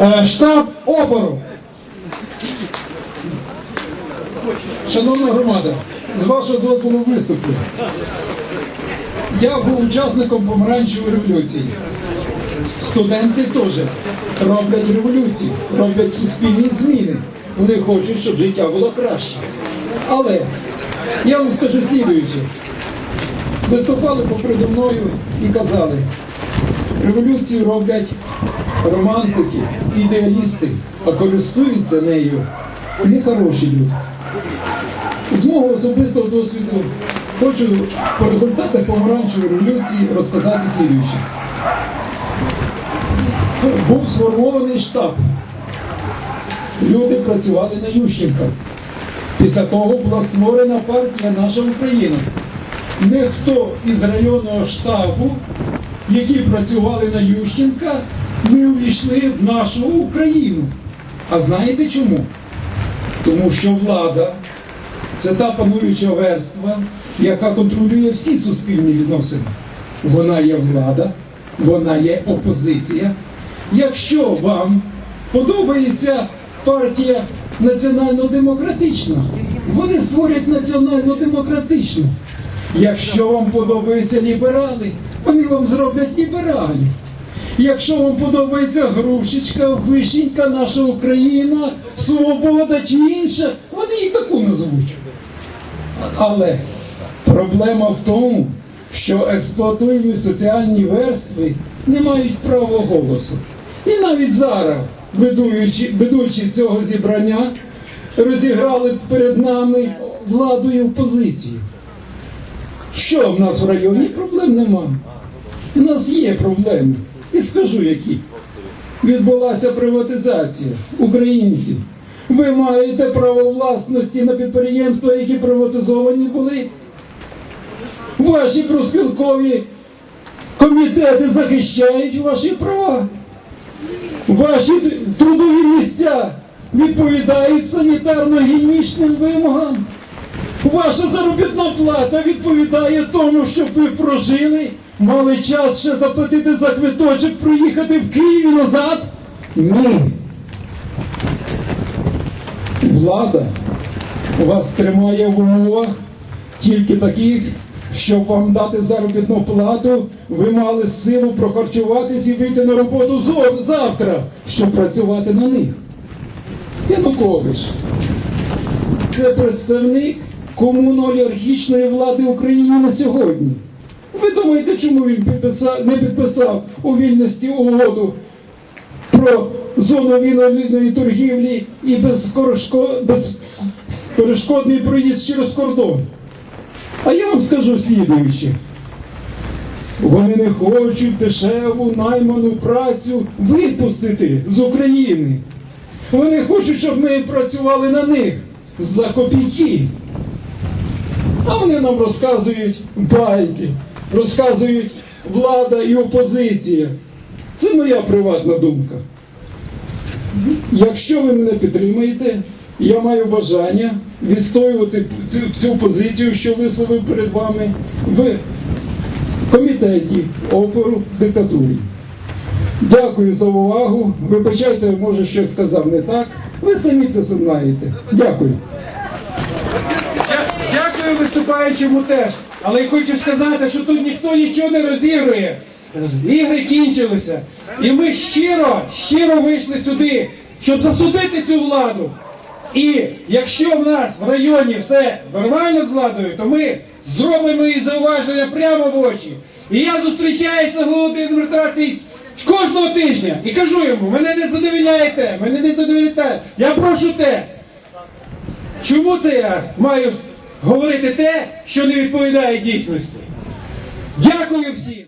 Е, Штаб опору. Шановна громада, з вашого дозволу виступлю. Я був учасником помаранчевої революції. Студенти теж роблять революцію, роблять суспільні зміни. Вони хочуть, щоб життя було краще. Але я вам скажу слідуюче. Виступали попереду мною і казали, революцію роблять романтики, ідеалісти, а користуються нею нехороші люди. З мого особистого досвіду хочу по результатах помаранчевої революції розказати слідуюче. Був сформований штаб. Люди працювали на Ющенка. Після того була створена партія Наша Україна. Ніхто із районного штабу, які працювали на Ющенка, не увійшли в нашу Україну. А знаєте чому? Тому що влада це та пануюча верства, яка контролює всі суспільні відносини. Вона є влада, вона є опозиція. Якщо вам подобається партія національно-демократична, вони створять національно-демократичну. Якщо вам подобаються ліберали, вони вам зроблять лібералів. Якщо вам подобається Грушечка, Вишенька, наша Україна, Свобода чи інша, вони і таку назвуть. Але проблема в тому, що експлуатуємі соціальні верстви не мають права голосу. І навіть зараз, ведучи, ведучи цього зібрання, розіграли перед нами владу і опозицію. Що в нас в районі? Проблем нема. У нас є проблеми. І скажу які. Відбулася приватизація українців. Ви маєте право власності на підприємства, які приватизовані були. Ваші проспілкові комітети захищають ваші права. Ваші трудові місця відповідають санітарно-гігієнічним вимогам. Ваша заробітна плата відповідає тому, щоб ви прожили, мали час ще заплатити за квиточок, проїхати в Київ назад? Ні. Влада вас тримає в умовах тільки таких, щоб вам дати заробітну плату, ви мали силу прохарчуватись і вийти на роботу завтра, щоб працювати на них. Янукович це представник комуно-олігархічної влади України на сьогодні. Ви думаєте, чому він підписав, не підписав у вільності угоду про зону вільної торгівлі і безперешкодний проїзд через кордон? А я вам скажу слідуюче. Вони не хочуть дешеву найману працю випустити з України. Вони хочуть, щоб ми працювали на них за копійки. А вони нам розказують байки, розказують влада і опозиція. Це моя приватна думка. Якщо ви мене підтримаєте, я маю бажання відстоювати цю, цю позицію, що висловив перед вами в комітеті опору диктатурі. Дякую за увагу. Вибачайте, може щось сказав не так. Ви самі це знаєте. Дякую. Дя- теж. Але я хочу сказати, що тут ніхто нічого не розігрує. Ігри кінчилися. І ми щиро, щиро вийшли сюди, щоб засудити цю владу. І якщо в нас в районі все нормально з владою, то ми зробимо її зауваження прямо в очі. І я зустрічаюся з головою адміністрації кожного тижня і кажу йому, мене не задовільняєте, мене не задовільняєте. Я прошу те, Чому це я маю говорити те, що не відповідає дійсності? Дякую всім!